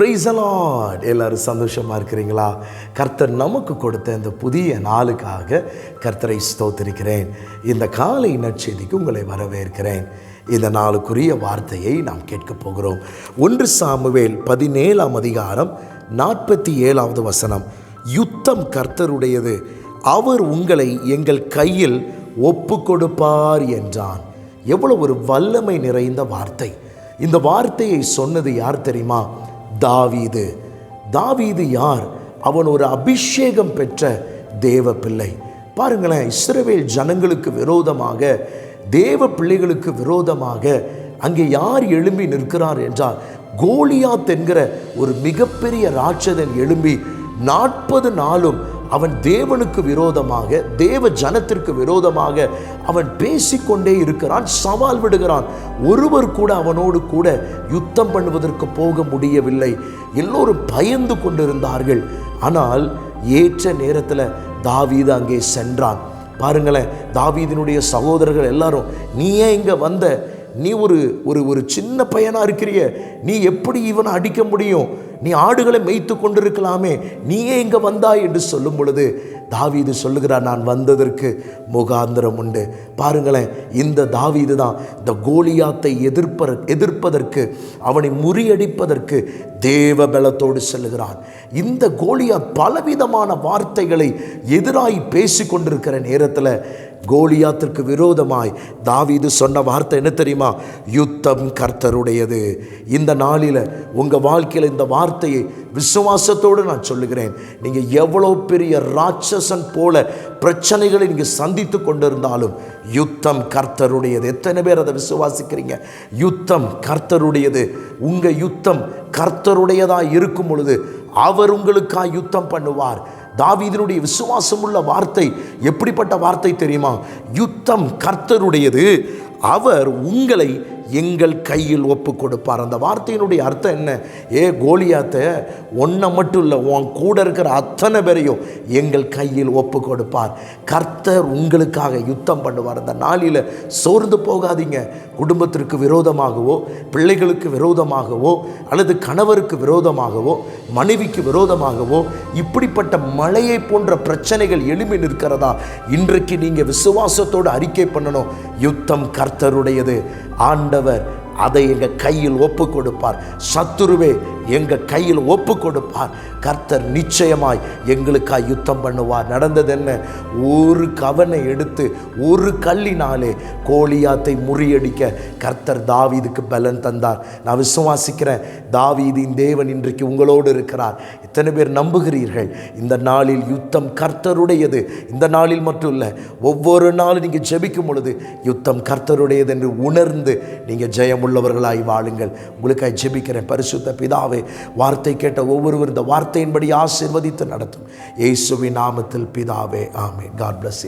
ப்ரைஸலாட் எல்லாரும் சந்தோஷமாக இருக்கிறீங்களா? கர்த்தர் நமக்கு கொடுத்த இந்த புதிய நாளுக்காக கர்த்தரை ஸ்தோத்திருக்கிறேன். இந்த காலை நற்செய்திக்கு உங்களை வரவேற்கிறேன். இந்த நாளுக்குரிய வார்த்தையை நாம் கேட்கப் போகிறோம். ஒன்று சாமுவேல் பதினேழாம் அதிகாரம் நாற்பத்தி ஏழாவது வசனம். யுத்தம் கர்த்தருடையது. அவர் உங்களை எங்கள் கையில் ஒப்பு கொடுப்பார் என்றான். எவ்வளோ ஒரு வல்லமை நிறைந்த வார்த்தை. இந்த வார்த்தையை சொன்னது யார் தெரியுமா? தாவீது. தாவீது யார்? அவன் ஒரு அபிஷேகம் பெற்ற தேவ பிள்ளை பாருங்களேன் இஸ்ரவேல் ஜனங்களுக்கு விரோதமாக தேவ பிள்ளைகளுக்கு விரோதமாக அங்கே யார் எழும்பி நிற்கிறார் என்றால் கோலியாத் என்கிற ஒரு மிகப்பெரிய ராட்சதன் எழும்பி நாற்பது நாளும் அவன் தேவனுக்கு விரோதமாக தேவ ஜனத்திற்கு விரோதமாக அவன் பேசிக்கொண்டே இருக்கிறான் சவால் விடுகிறான். ஒருவர் கூட அவனோடு கூட யுத்தம் பண்ணுவதற்கு போக முடியவில்லை. எல்லோரும் பயந்து கொண்டிருந்தார்கள். ஆனால் ஏற்ற நேரத்தில் தாவீது அங்கே சென்றான். பாருங்களேன் தாவீதினுடைய சகோதரர்கள் எல்லாரும் நீ ஏன் இங்கே வந்த? நீ ஒரு ஒரு ஒரு சின்ன பையனாக இருக்கிறிய. நீ எப்படி இவனை அடிக்க முடியும்? நீ ஆடுகளை மேய்த்து கொண்டிருக்கலாமே. நீயே இங்கே வந்தாய் என்று சொல்லும் பொழுது தாவீது சொல்லுகிறார் நான் வந்ததற்கு முகாந்திரம் உண்டு. பாருங்களேன் இந்த தாவீது தான் இந்த கோலியாத்தை எதிர்ப்ப எதிர்ப்பதற்கு அவனை முறியடிப்பதற்கு தேவ பலத்தோடு செல்லுகிறான். இந்த கோலியாத் பலவிதமான வார்த்தைகளை எதிராய் பேசி கொண்டிருக்கிற நேரத்தில் கோலியாத்திற்கு விரோதமாய் தாவீது சொன்ன வார்த்தை என்ன தெரியுமா? யுத்தம் கர்த்தருடையது. இந்த நாளில் உங்கள் வாழ்க்கையில் இந்த வார்த்தையை விசுவாசத்தோடு நான் சொல்லுகிறேன். நீங்கள் எவ்வளோ பெரிய ராட்சசன் போல பிரச்சனைகளை நீங்கள் சந்தித்து கொண்டிருந்தாலும் யுத்தம் கர்த்தருடையது. எத்தனை பேர் அதை விசுவாசிக்கிறீங்க? யுத்தம் கர்த்தருடையது. உங்கள் யுத்தம் கர்த்தருடையதாக இருக்கும் பொழுது அவர் உங்களுக்காக யுத்தம் பண்ணுவார். தாவீதினுடைய விசுவாசமுள்ள வார்த்தை எப்படிப்பட்ட வார்த்தை தெரியுமா? யுத்தம் கர்த்தருடையது. அவர் உங்களை எங்கள் கையில் ஒப்பு கொடுப்பார். அந்த வார்த்தையினுடைய அர்த்தம் என்ன? ஏ கோலியாத்த ஒன்றை மட்டும் இல்லை உன் கூட இருக்கிற அத்தனை பேரையும் எங்கள் கையில் ஒப்பு கொடுப்பார். கர்த்தர் உங்களுக்காக யுத்தம் பண்ணுவார். அந்த நாளில் சோர்ந்து போகாதீங்க. குடும்பத்திற்கு விரோதமாகவோ பிள்ளைகளுக்கு விரோதமாகவோ அல்லது கணவருக்கு விரோதமாகவோ மனைவிக்கு விரோதமாகவோ இப்படிப்பட்ட மழையை போன்ற பிரச்சனைகள் எழுப்பி நிற்கிறதா? இன்றைக்கு நீங்கள் விசுவாசத்தோடு அறிக்கை பண்ணணும். யுத்தம் கர்த்தருடையது. ஆண்ட ஆண்டவர் அதை எங்கள் கையில் ஒப்பு கொடுப்பார் சத்துருவே எங்கள் கையில் ஒப்பு கொடுப்பார் கர்த்தர் நிச்சயமாய் எங்களுக்காக யுத்தம் பண்ணுவார். நடந்தது என்ன ஒரு கவனை எடுத்து ஒரு கல்லினாலே கோலியாத்தை முறியடிக்க கர்த்தர் தாவீதுக்கு பலன் தந்தார். நான் விசுவாசிக்கிறேன் தாவீதின் தேவன் இன்றைக்கு உங்களோடு இருக்கிறார். எத்தனை பேர் நம்புகிறீர்கள்? இந்த நாளில் யுத்தம் கர்த்தருடையது. இந்த நாளில் மட்டும் இல்லை ஒவ்வொரு நாளும் நீங்கள் ஜெபிக்கும் பொழுது யுத்தம் கர்த்தருடையது என்று உணர்ந்து நீங்கள் உள்ளவர்களாய் வாழுங்கள். உங்களுக்காக ஜெபிக்கிறேன். பரிசுத்த பிதாவே வார்த்தை கேட்ட ஒவ்வொருவர் இந்த வார்த்தையின்படி ஆசிர்வதித்து நடத்தும். இயேசுவின் நாமத்தில் பிதாவே ஆமே காட் பிளஸ்